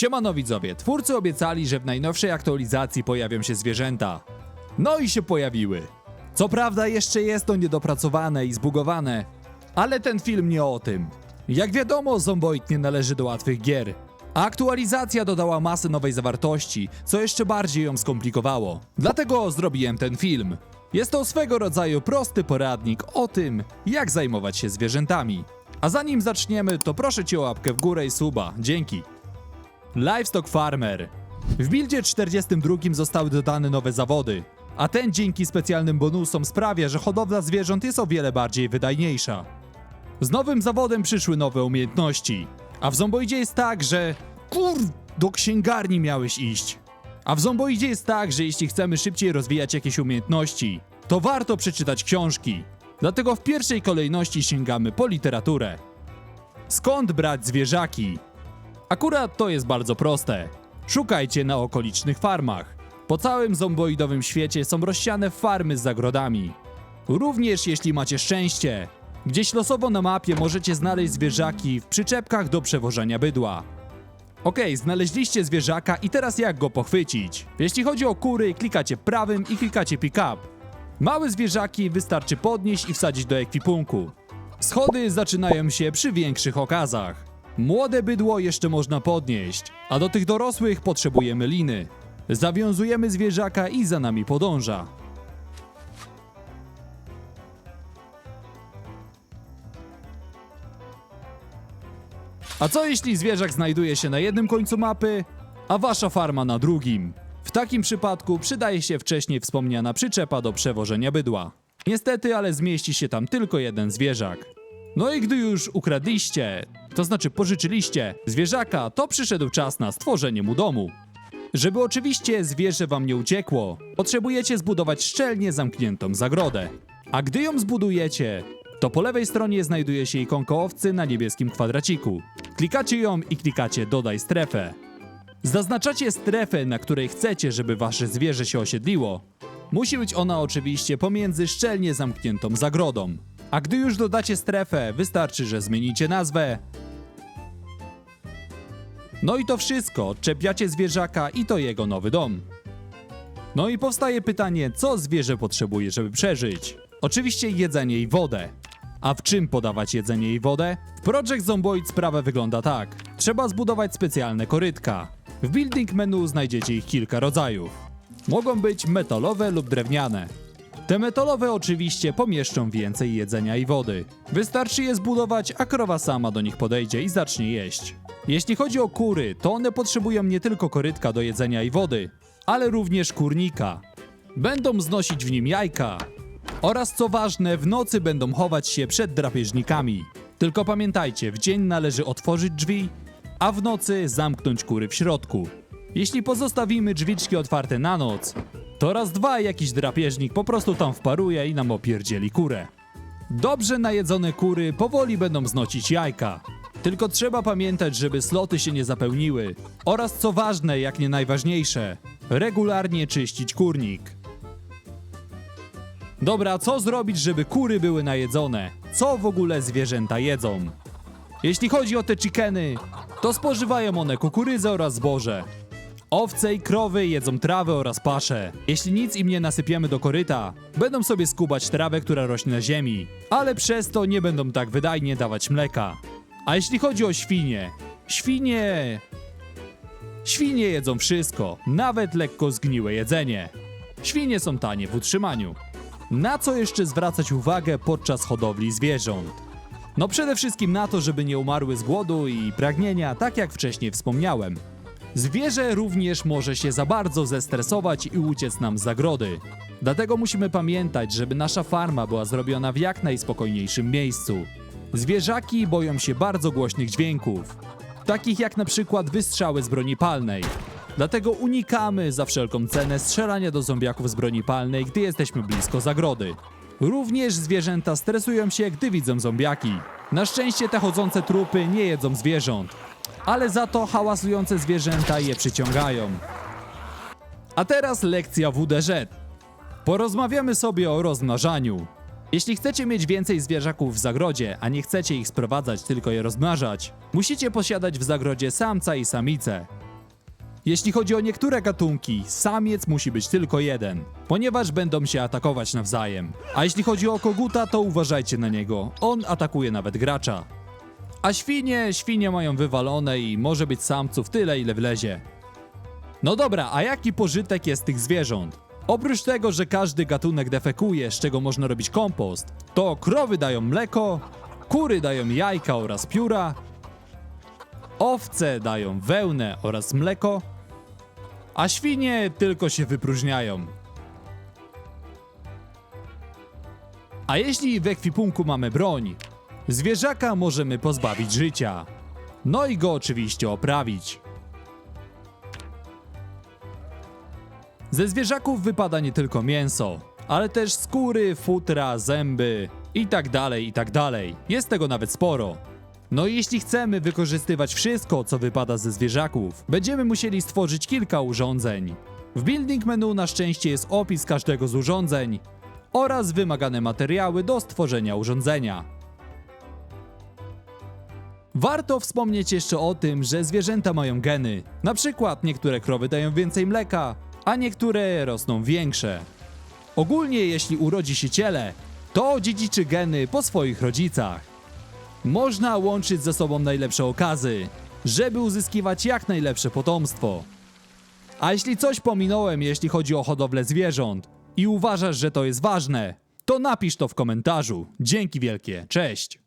Siemano widzowie, twórcy obiecali, że w najnowszej aktualizacji pojawią się zwierzęta. No i się pojawiły. Co prawda jeszcze jest to niedopracowane i zbugowane, ale ten film nie o tym. Jak wiadomo, Zomboid nie należy do łatwych gier. Aktualizacja dodała masę nowej zawartości, co jeszcze bardziej ją skomplikowało. Dlatego zrobiłem ten film. Jest to swego rodzaju prosty poradnik o tym, jak zajmować się zwierzętami. A zanim zaczniemy, to proszę cię o łapkę w górę i suba. Dzięki. Livestock Farmer. W buildzie 42 zostały dodane nowe zawody, a ten dzięki specjalnym bonusom sprawia, że hodowla zwierząt jest o wiele bardziej wydajniejsza. Z nowym zawodem przyszły nowe umiejętności, a w Zomboidzie jest tak, że kur... do księgarni miałeś iść. A w Zomboidzie jest tak, że jeśli chcemy szybciej rozwijać jakieś umiejętności, to warto przeczytać książki. Dlatego w pierwszej kolejności sięgamy po literaturę. Skąd brać zwierzaki? Akurat to jest bardzo proste. Szukajcie na okolicznych farmach. Po całym zomboidowym świecie są rozsiane farmy z zagrodami. Również jeśli macie szczęście, gdzieś losowo na mapie możecie znaleźć zwierzaki w przyczepkach do przewożenia bydła. Okej, znaleźliście zwierzaka i teraz jak go pochwycić? Jeśli chodzi o kury, klikacie prawym i klikacie pick up. Małe zwierzaki wystarczy podnieść i wsadzić do ekwipunku. Schody zaczynają się przy większych okazach. Młode bydło jeszcze można podnieść, a do tych dorosłych potrzebujemy liny. Zawiązujemy zwierzaka i za nami podąża. A co jeśli zwierzak znajduje się na jednym końcu mapy, a wasza farma na drugim? W takim przypadku przydaje się wcześniej wspomniana przyczepa do przewożenia bydła. Niestety, ale zmieści się tam tylko jeden zwierzak. No i gdy już ukradliście, to znaczy pożyczyliście zwierzaka, to przyszedł czas na stworzenie mu domu. Żeby oczywiście zwierzę wam nie uciekło, potrzebujecie zbudować szczelnie zamkniętą zagrodę. A gdy ją zbudujecie, to po lewej stronie znajduje się ikonka owcy na niebieskim kwadraciku. Klikacie ją i klikacie dodaj strefę. Zaznaczacie strefę, na której chcecie, żeby wasze zwierzę się osiedliło. Musi być ona oczywiście pomiędzy szczelnie zamkniętą zagrodą. A gdy już dodacie strefę, wystarczy, że zmienicie nazwę. No i to wszystko, czepiacie zwierzaka i to jego nowy dom. No i powstaje pytanie, co zwierzę potrzebuje, żeby przeżyć? Oczywiście jedzenie i wodę. A w czym podawać jedzenie i wodę? W Project Zomboid sprawa wygląda tak. Trzeba zbudować specjalne korytka. W building menu znajdziecie ich kilka rodzajów. Mogą być metalowe lub drewniane. Te metalowe oczywiście pomieszczą więcej jedzenia i wody. Wystarczy je zbudować, a krowa sama do nich podejdzie i zacznie jeść. Jeśli chodzi o kury, to one potrzebują nie tylko korytka do jedzenia i wody, ale również kurnika. Będą znosić w nim jajka. Oraz co ważne, w nocy będą chować się przed drapieżnikami. Tylko pamiętajcie, w dzień należy otworzyć drzwi, a w nocy zamknąć kury w środku. Jeśli pozostawimy drzwiczki otwarte na noc, to raz dwa jakiś drapieżnik po prostu tam wparuje i nam opierdzieli kurę. Dobrze najedzone kury powoli będą znosić jajka. Tylko trzeba pamiętać, żeby sloty się nie zapełniły. Oraz co ważne, jak nie najważniejsze, regularnie czyścić kurnik. Dobra, co zrobić, żeby kury były najedzone? Co w ogóle zwierzęta jedzą? Jeśli chodzi o te chickeny, to spożywają one kukurydzę oraz zboże. Owce i krowy jedzą trawę oraz paszę. Jeśli nic im nie nasypiemy do koryta, będą sobie skubać trawę, która rośnie na ziemi, ale przez to nie będą tak wydajnie dawać mleka. A jeśli chodzi o świnie, świnie... Świnie jedzą wszystko, nawet lekko zgniłe jedzenie. Świnie są tanie w utrzymaniu. Na co jeszcze zwracać uwagę podczas hodowli zwierząt? No przede wszystkim na to, żeby nie umarły z głodu i pragnienia, tak jak wcześniej wspomniałem. Zwierzę również może się za bardzo zestresować i uciec nam z zagrody. Dlatego musimy pamiętać, żeby nasza farma była zrobiona w jak najspokojniejszym miejscu. Zwierzaki boją się bardzo głośnych dźwięków, takich jak na przykład wystrzały z broni palnej. Dlatego unikamy za wszelką cenę strzelania do zombiaków z broni palnej, gdy jesteśmy blisko zagrody. Również zwierzęta stresują się, gdy widzą zombiaki. Na szczęście te chodzące trupy nie jedzą zwierząt, ale za to hałasujące zwierzęta je przyciągają. A teraz lekcja WDŻ. Porozmawiamy sobie o rozmnażaniu. Jeśli chcecie mieć więcej zwierzaków w zagrodzie, a nie chcecie ich sprowadzać, tylko je rozmnażać, musicie posiadać w zagrodzie samca i samicę. Jeśli chodzi o niektóre gatunki, samiec musi być tylko jeden, ponieważ będą się atakować nawzajem. A jeśli chodzi o koguta, to uważajcie na niego, on atakuje nawet gracza. A świnie, świnie mają wywalone i może być samców tyle ile wlezie. No dobra, a jaki pożytek jest tych zwierząt? Oprócz tego, że każdy gatunek defekuje, z czego można robić kompost, to krowy dają mleko, kury dają jajka oraz pióra, owce dają wełnę oraz mleko, a świnie tylko się wypróżniają. A jeśli w ekwipunku mamy broń, zwierzaka możemy pozbawić życia. No i go oczywiście oprawić. Ze zwierzaków wypada nie tylko mięso, ale też skóry, futra, zęby i tak dalej, i tak dalej. Jest tego nawet sporo. No i jeśli chcemy wykorzystywać wszystko, co wypada ze zwierzaków, będziemy musieli stworzyć kilka urządzeń. W building menu na szczęście jest opis każdego z urządzeń oraz wymagane materiały do stworzenia urządzenia. Warto wspomnieć jeszcze o tym, że zwierzęta mają geny. Na przykład niektóre krowy dają więcej mleka, a niektóre rosną większe. Ogólnie jeśli urodzi się ciele, to odziedziczy geny po swoich rodzicach. Można łączyć ze sobą najlepsze okazy, żeby uzyskiwać jak najlepsze potomstwo. A jeśli coś pominąłem, jeśli chodzi o hodowlę zwierząt i uważasz, że to jest ważne, to napisz to w komentarzu. Dzięki wielkie, cześć!